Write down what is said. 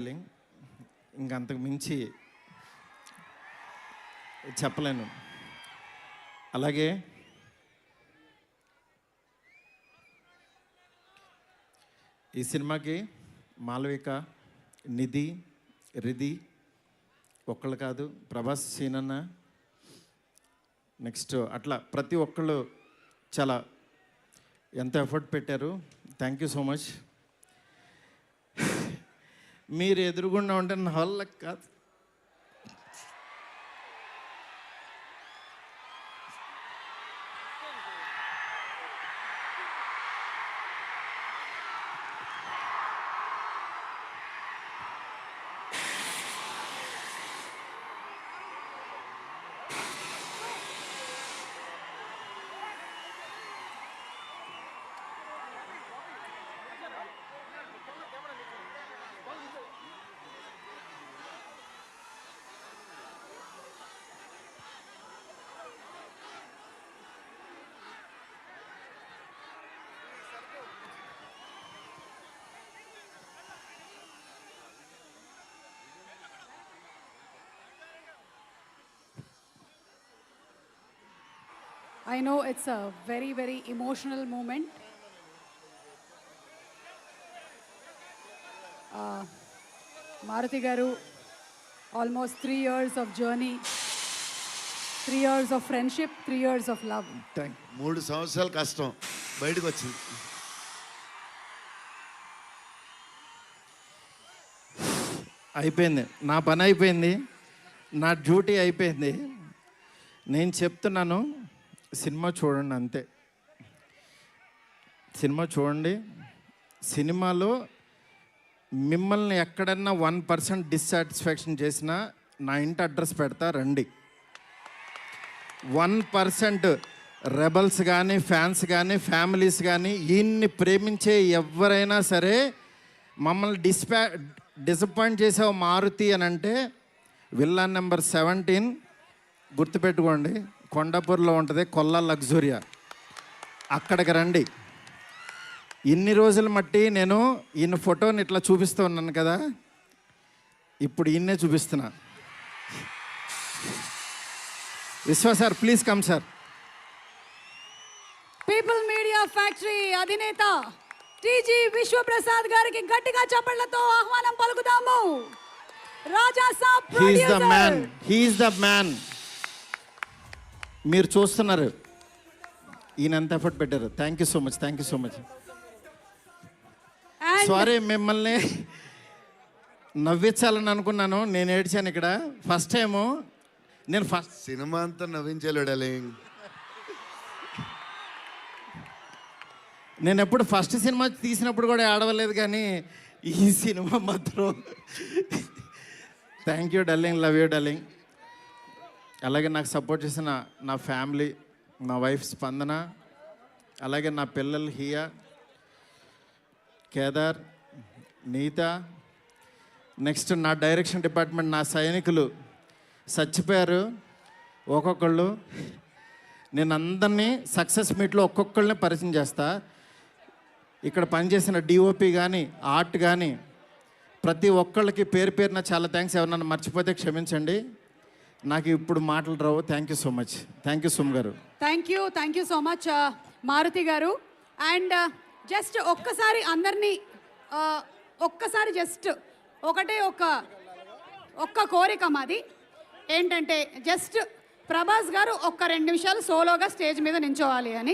Feeling ఇంకంతకు మించి చెప్పలేను. అలాగే ఈ సినిమాకి మాలవిక నిధి రిధి ఒక్కళ్ళు కాదు ప్రభాస్ సీనన్న నెక్స్ట్ అట్లా ప్రతి ఒక్కళ్ళు చాలా ఎంత ఎఫర్ట్ పెట్టారు. Thank you so much. మీరు ఎదురుగుండా ఉంటే నా వల్ల కాదు. I know it's a very, very emotional moment. Uh, Maruti Garu, almost three years of journey, three years of friendship, three years of love. Thank మూడు సంవత్సరాలు కష్టం బయటకు వచ్చింది అయిపోయింది నా పని అయిపోయింది నా డ్యూటీ అయిపోయింది నేను చెప్తున్నాను సినిమా చూడండి అంతే. సినిమా చూడండి. సినిమాలో మిమ్మల్ని ఎక్కడన్నా వన్ పర్సెంట్ డిస్సాటిస్ఫాక్షన్ చేసినా నా ఇంటి అడ్రస్ పెడతా రండి. వన్ పర్సెంట్ రెబల్స్ కానీ ఫ్యాన్స్ కానీ ఫ్యామిలీస్ కానీ ఈయన్ని ప్రేమించే ఎవరైనా సరే మమ్మల్ని డిస్పా డిసప్పాయింట్ చేసావు మారుతి అని అంటే విల్లాన్ నెంబర్ సెవెంటీన్ గుర్తుపెట్టుకోండి. కొండాపూర్లో ఉంటుంది కొల్లా లగ్జూరియా. అక్కడికి రండి. ఇన్ని రోజులు మట్టి నేను ఈయన ఫోటోని ఇట్లా చూపిస్తూ ఉన్నాను కదా. ఇప్పుడు ఈయన్నే చూపిస్తున్నా. Vishwa sir please come sir. People Media Factory అధినేత టీజీ విశ్వప్రసాద్ గారికి గట్టిగా చప్పట్లతో ఆహ్వానం పలుకుతాము. Raja Saab he's the. Man he's the man మీరు చూస్తున్నారు. ఈయన ఎంత ఎఫర్ట్ పెట్టారు thank you so much thank you so much sorry మిమ్మల్ని నవ్వించాలని అనుకున్నాను. నేను ఏడ్చాను ఇక్కడ. ఫస్ట్ టైము నేను ఫస్ట్ సినిమా అంతా నవ్వించాడు డార్లింగ్. నేను ఎప్పుడు ఫస్ట్ సినిమా తీసినప్పుడు కూడా ఆడవలేదు కానీ ఈ సినిమా మాత్రం. Thank you darling love you darling అలాగే నాకు సపోర్ట్ చేసిన నా ఫ్యామిలీ నా వైఫ్ స్పందన అలాగే నా పిల్లలు హియా కేదార్ నీత నెక్స్ట్ నా డైరెక్షన్ డిపార్ట్మెంట్ నా సైనికులు చచ్చిపోయారు ఒక్కొక్కళ్ళు. నేను అందరినీ సక్సెస్ మీట్లో ఒక్కొక్కళ్ళని పరిచయం చేస్తా. ఇక్కడ పనిచేసిన డిఓపి కానీ ఆర్ట్ కానీ ప్రతి ఒక్కళ్ళకి పేరు పేరున చాలా థ్యాంక్స్. ఎవరన్నా మర్చిపోతే క్షమించండి. నాకు ఇప్పుడు మాటలు రావు. Thank you so much thank you సుమ్ గారు. Thank you thank you so much Maruti గారు. అండ్ జస్ట్ uh, ఒక్కసారి అందరినీ uh, ఒక్కసారి జస్ట్ ఒకటే ఒక ఒక్క కోరిక మాది. ఏంటంటే జస్ట్ ప్రభాస్ గారు ఒక్క రెండు నిమిషాలు సోలోగా స్టేజ్ మీద నించోవాలి అని.